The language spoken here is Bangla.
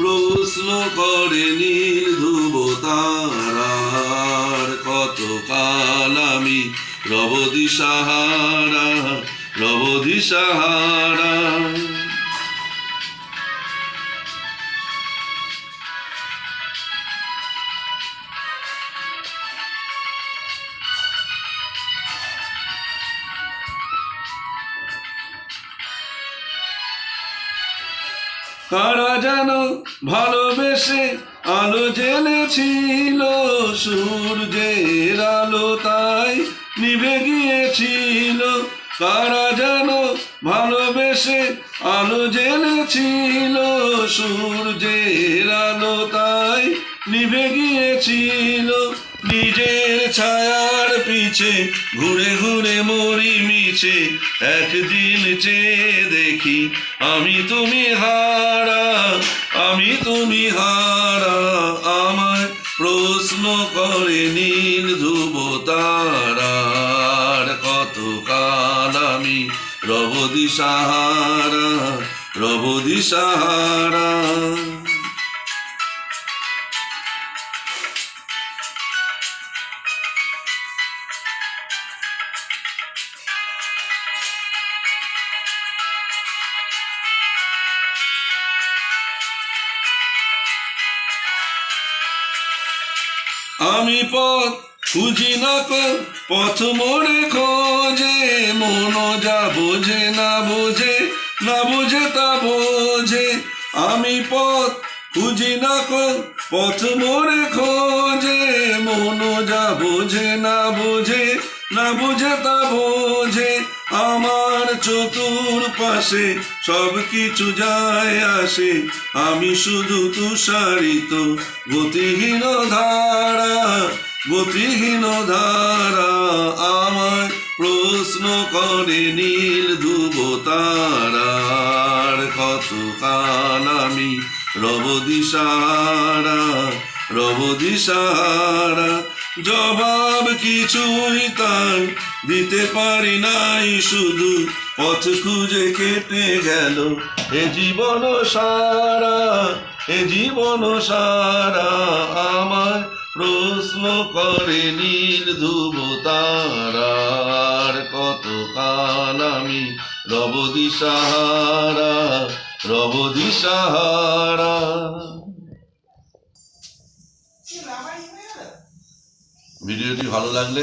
প্রশ্ন করে নির্ধুব ধ্রুব কত কাল আমি রবদি সাহারা রবদি দিশাহারা কারা যেন ভালোবেসে আলো জেনেছিল, সূর্যের আলো তাই নিভে গিয়েছিল। কারা যেন ভালোবেসে আলো জেনেছিল, সূর্যের আলো তাই নিভে গিয়েছিল। নিজের ছায়ার পিছে ঘুরে ঘুরে মরি মিছে, একদিন চেয়ে দেখি আমি তুমি হারা, আমি তুমি হারা। আমার প্রশ্ন করে নীল ধ্রুব তারার কতকাল আমি রব সাহারা রব দিশাহারা। আমি পথ খুঁজি না পথ মোড়ে খোঁজে, মন যা বোঝে না বোঝে না বোঝে তা বোঝে। আমি পথ খুঁজি না পথ মোড়ে খোঁজে, মন যা বোঝে না বোঝে না বোঝে তা বোঝে। আমার চতুর পাশে সব কিছু যায় আসে। আমি শুধু তুষারিত, গতিহীন ধারা গতিহীন ধারা। আমার প্রশ্ন করে নীল ধুব তারার কতকাল আমি রব দিশারা। রব জবাব কিছুই তার দিতে পারি নাই, শুধু পথ খুঁজে কেটে গেল। এ জীবন সারা, এ জীবন সারা আমার প্রশ্ন করে নীল ধুব তারার কতকাল আমি রব দিশাহারা রব দিশাহারা ভিডিওটি ভালো লাগলে